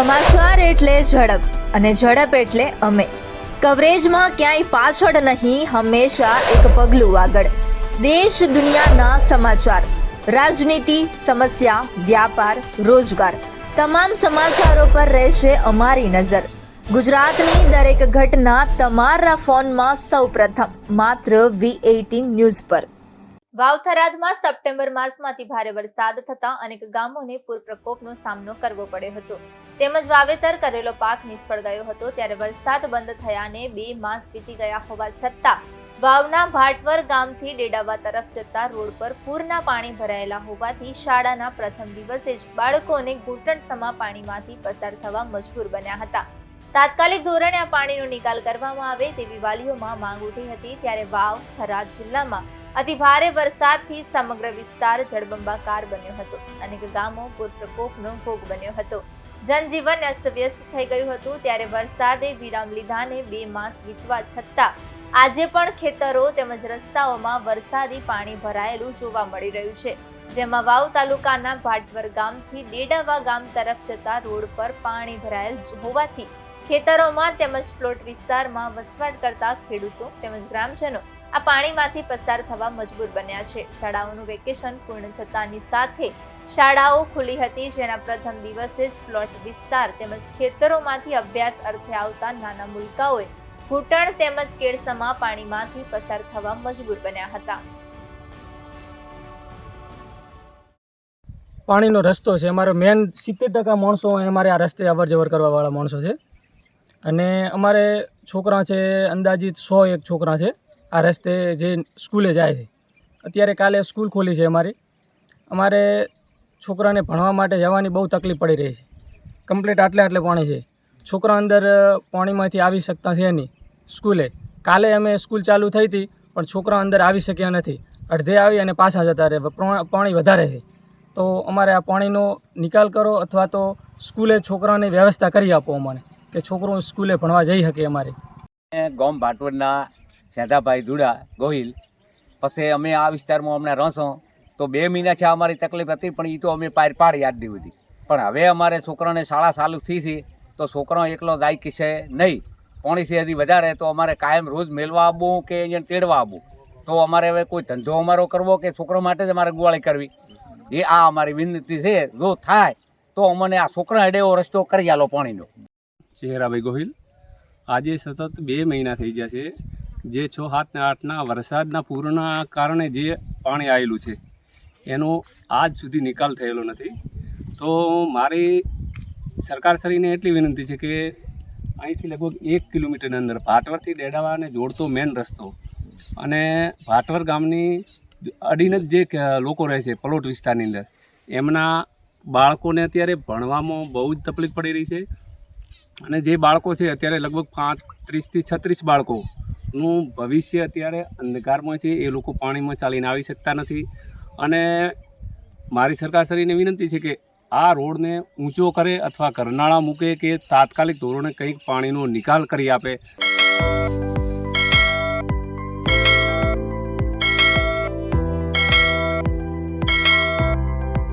સમાચાર એટલે ઝડપ અને ઝડપ એટલે અમે. કવરેજમાં ક્યાંય પાછળ નહીં, હંમેશા એક પગલું આગળ. દેશ દુનિયાના સમાચાર, રાજનીતિ, સમસ્યા, વ્યાપાર, રોજગાર તમામ સમાચારો પર રહેશે અમારી નજર. ગુજરાતની દરેક ઘટના તમારા ફોનમાં સૌપ્રથમ, માત્ર વી એઇટીન ન્યૂઝ પર. વાવથરાદમાં સપ્ટેમ્બર માસમાંથી ભારે વરસાદ થતા અનેક ગામોને પૂર પ્રકોપનો સામનો કરવો પડ્યો હતો. તેમજ વાવેતર કરેલો પાક નિષ્ફળ ગયો હતો ત્યારે વરસાદ બંધ થયાને બે માસ વીતી ગયા હોવા છતાં વાવના ભાટવર ગામથી ડેડાવા તરફ જતા રોડ પર પૂરના પાણી ભરાયેલા હોવાથી શાળાના પ્રથમ દિવસે જ બાળકોને ઘૂંટણસમા પાણીમાંથી પસાર થવા મજબૂર બન્યા હતા. તાત્કાલિક ધોરણે આ પાણીનો નિકાલ કરવામાં આવે તેવી વાલીઓમાં માંગ ઉઠી હતી ત્યારે વાવ થરાદ જિલ્લામાં અતિ ભારે વરસાદથી સમગ્ર વિસ્તાર જળબંબાકાર બન્યો હતો અનેક ગામો પૂર પ્રકોપનો ભોગ બન્યો હતો. જનજીવન અસ્તવ્યસ્ત થઈ ગયું હતું ત્યારે વરસાદે વિરામ લીધાને બે માસ વીતવા છતાં આજે પણ ખેતરો તેમજ રસ્તાઓમાં વરસાદી પાણી ભરાયેલું જોવા મળી રહ્યું છે. જેમાં વાવ તાલુકાના ભાટવર ગામથી ડેડાવા ગામ તરફ જતા રોડ પર પાણી ભરાયેલ હોવાથી ખેતરોમાં તેમજ પ્લોટ વિસ્તારમાં વસવાટ કરતા ખેડૂતો તેમજ ગ્રામજનો આ પાણીમાંથી પસાર થવા મજબૂર બન્યા છે. શાળાઓનું વેકેશન પૂર્ણ થતાની સાથે શાળાઓ ખુલી હતી, જેના પ્રથમ દિવસે જ પ્લોટ વિસ્તાર તેમજ ખેતરોમાંથી અભ્યાસ અર્થે આવતા નાના મુલકાઓએ ઘૂંટણ તેમજ કેળસમાં પાણીમાંથી પસાર થવા મજબૂર બન્યા હતા. પાણીનો રસ્તો છે. અમારો મેન સિત્તેર ટકા માણસો અમારે આ રસ્તે અવર જવર કરવાવાળા માણસો છે. અને અમારે છોકરા છે અંદાજિત સો એક છોકરા છે. આ રસ્તે જે સ્કૂલે જાય છે. અત્યારે કાલે સ્કૂલ ખોલી છે અમારી. અમારે છોકરાને ભણવા માટે જવાની બહુ તકલીફ પડી રહી છે. કમ્પ્લીટ આટલે આટલે પાણી છે. છોકરા અંદર પાણીમાંથી આવી શકતા છે નહીં. સ્કૂલે. કાલે અમે સ્કૂલ ચાલુ થઈ હતી, પણ છોકરા અંદર આવી શક્યા નથી. અડધે આવી અને પાછા જતા રહે. પાણી વધારે છે. તો અમારે આ પાણીનો નિકાલ કરો અથવા તો સ્કૂલે છોકરાની વ્યવસ્થા કરી આપો અમને, કે છોકરો સ્કૂલે ભણવા જઈ શકે અમારે. ગોમ ભાટવડના શેઠાભાઈ ધુડા ગોહિલ. પછી અમે આ વિસ્તારમાં હમણાં રસો તો બે મહિના છે અમારી તકલીફ હતી, પણ એ તો અમે પાર પાડી યાદ દીધી પણ હવે અમારે છોકરાને શાળા ચાલુ થઈ છે, તો છોકરો એકલો જાય કે છે નહીં? પોણી છે હજી વધારે, તો અમારે કાયમ રોજ મેળવા આવવું કે અહીંયા તેડવા આવવું તો અમારે હવે કોઈ ધંધો અમારો કરવો કે છોકરો માટે જ અમારે ગુવાળી કરવી? એ આ અમારી વિનંતી છે. જો થાય, તો અમને આ છોકરા હેડે એવો રસ્તો કરી આલો પાણીનો. ચહેરાભાઈ ગોહિલ, આજે સતત બે મહિના થઈ ગયા છે. જે છ, સાત ને આઠના વરસાદના પૂરના કારણે જે પાણી આવેલું છે, એનો આજ સુધી નિકાલ થયેલો નથી. તો મારી સરકારશ્રીને એટલી વિનંતી છે કે અહીંથી લગભગ એક કિલોમીટરની અંદર ભાટવરથી ડેડાવાને જોડતો મેન રસ્તો અને ભાટવર ગામની અડીને જ જે લોકો રહે છે પલોટ વિસ્તારની અંદર, એમના બાળકોને અત્યારે ભણવામાં બહુ જ તકલીફ પડી રહી છે. અને જે બાળકો છે અત્યારે લગભગ પાંત્રીસથી છત્રીસ બાળકોનું ભવિષ્ય અત્યારે અંધકારમાં છે, એ લોકો પાણીમાં ચાલીને આવી શકતા નથી. અને મારી સરકારશ્રીને વિનંતી છે કે આ રોડને ઊંચો કરે અથવા કરનાળા મૂકે કે તાત્કાલિક ધોરણે કંઈક પાણીનો નિકાલ કરી આપે.